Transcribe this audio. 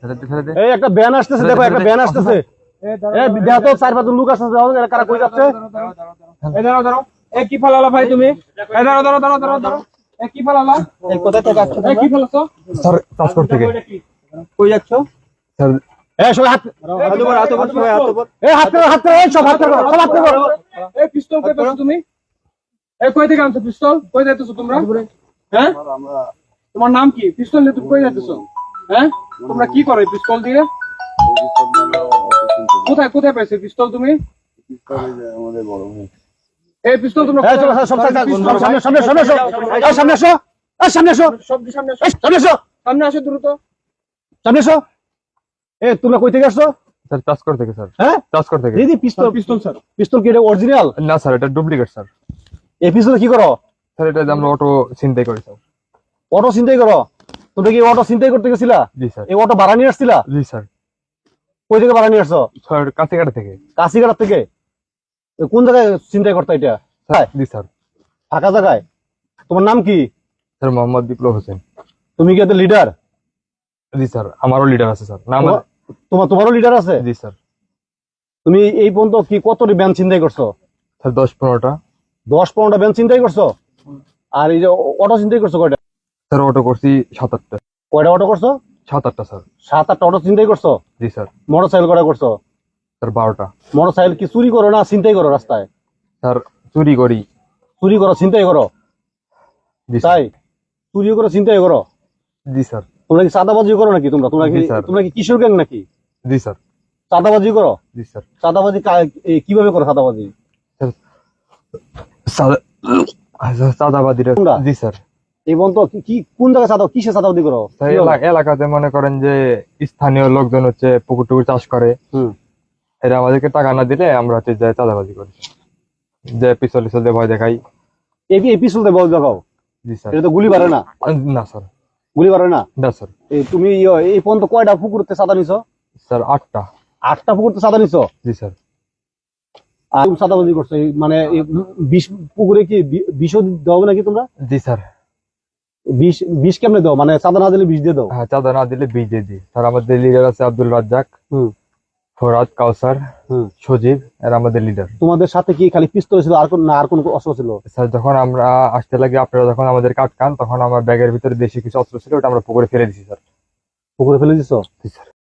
ছেড়ে দে ছেড়ে দে। এই একটা ব্যান আসতেছে দেখো একটা ব্যান আসতেছে। এই দেখো চার পাঁচজন লোক আসতেছে দেখো, এরা কারা কই যাচ্ছে? এই দাঁড়াও দাঁড়াও। এ কি ফেলালা ভাই তুমি? এই দাঁড়াও দাঁড়াও দাঁড়াও দাঁড়াও দাঁড়াও। এ কি ফেলালা এই কোথা থেকে আসছো এ কি ফেলাছো স্যার ট্রান্সপোর্ট থেকে। কই যাচ্ছ? স্যার এই সবাই হাত হাত উপর হাত উপর সবাই হাত উপর। এই হাত করো হাত করো সব হাত করো সব হাত করো এ পিস্তল কই পেছো তুমি? এ কই থেকে আনছো পিস্তল কই যাইতেছো তোমরা? হ্যাঁ? তোমার নাম কি? পিস্তল নিয়ে তুমি কই যাইতেছো? হ্যাঁ? তোমরা কি করো পিস্তল দিয়ে? কোথায় কোথায় পাইছো পিস্তল তুমি? এই পিস্তল তোমরা এই চলো সব সামনে সামনে সামনে সামনে আসো সামনে আসো। সামনে আসো। সামনে আসো। সামনে আসো দ্রুত। সামনে আসো। এ তোমরা কই থেকে আসছো? স্যার ট্রান্সপোর্ট থেকে স্যার। হ্যাঁ? ট্রান্সপোর্ট থেকে। দিদি পিস্তল। পিস্তল স্যার। পিস্তল কি এটা অরিজিনাল না স্যার এটা ডুপ্লিকেট স্যার। এই পিস্তল কি করো? স্যার এটা আমরা অটো চিন্তাই করি স্যার। অটো চিন্তাই করো? তোমরা কি অটো চিন্তাই করতে গেছিলা? জি স্যার। এই অটো ভাড়া নিয়ে আসছিলা? জি স্যার। কই থেকে ভাড়া নিয়ে আসছো? স্যার কাছিকাটা থেকে। কাশিঘাট থেকে? কোন জায়গায় চিন্তাই করতে এটা? জি স্যার। ফাঁকা জায়গায়? তোমার নাম কি? স্যার মোহাম্মদ বিপ্লব হোসেন। তুমি কি এদের লিডার জি স্যার আমারও লিডার আছে স্যার। নাম তোমার তোমারও লিডার আছে? জি স্যার। তুমি এই পর্যন্ত কি কতটি ব্যান চিন্তাই করছ? স্যার দশ পনেরোটা। দশ পনেরোটা ব্যান চিন্তাই করছ? আর এই যে অটো চিন্তাই করছ কয়টা? স্যার অটো করছি সাত আটটা। কয়টা অটো করছ? সাত আটটা স্যার। সাত আটটা অটো চিন্তাই করছ? জি স্যার। মোটর সাইকেল কয়টা করছ? স্যার বারোটা। মোটর সাইকেল কি চুরি করো না চিন্তাই করো রাস্তায়? স্যার চুরি করি। চুরি করো চিন্তাই করো? তাই? চুরি করো চিন্তাই করো? জি স্যার। তোমরা কি চাঁদাবাজি করো নাকি তোমরা? তোমরা কি। তোমরা কি কিশোর গ্যাং নাকি? জি স্যার। চাঁদাবাজি করো? জি স্যার। চাঁদাবাজি কীভাবে করো চাঁদাবাজি? সাদা- সাদাবাদিরা তোমরা? জি স্যার। এই পর্যন্ত কি- কোন জায়গায় চাঁদা কিসে চাঁদাবাজি করো? এলাকাতে মনে করেন যে স্থানীয় লোকজন হচ্ছে পুকুর টুকুর চাষ করে। এরা আমাদেরকে টাকা না দিলে আমরা হচ্ছে যে চাঁদাবাজি করি। যে পিছল পিছল দিয়ে ভয় দেখাই। এই পিছল দিয়ে বল দেখাও? জি স্যার। এটা তো গুলি পারে না? না স্যার। গুলি পারে না? না স্যার। এই তুমি ইয়ে- এই পর্যন্ত কয়টা পুকুরতে চাঁদা নিছো? স্যার আটটা। আটটা পুকুরতে চাঁদা নিছো? জি স্যার। আর চাঁদাবাজি করছ মানে বিষ পুকুরে কি বি- বিষও দেওয়া নাকি তোমরা? জি স্যার। বিষ বিষ কেমনে দাও? মানে চাঁদা না দিলে বিষ দিয়ে দাও? হ্যাঁ চাঁদা না দিলে বিষ দিয়ে দিই। স্যার আমাদের লিডার আছে আব্দুল রাজ্জাক হুম। ফরাদ কাউসার হুম। সজীব আর আমাদের লিডার তোমাদের সাথে কি খালি পিস্তল ছিল আর কোন না আর কোন অস্ত্র ছিল? স্যার যখন আমরা আসতে লাগি আপনারা যখন আমাদের কাটকান তখন আমার ব্যাগের ভিতরে দেশি কিছু অস্ত্র ছিল ওটা আমরা পুকুরে ফেলে দিছি স্যার। পুকুরে ফেলে দিছো? স্যার।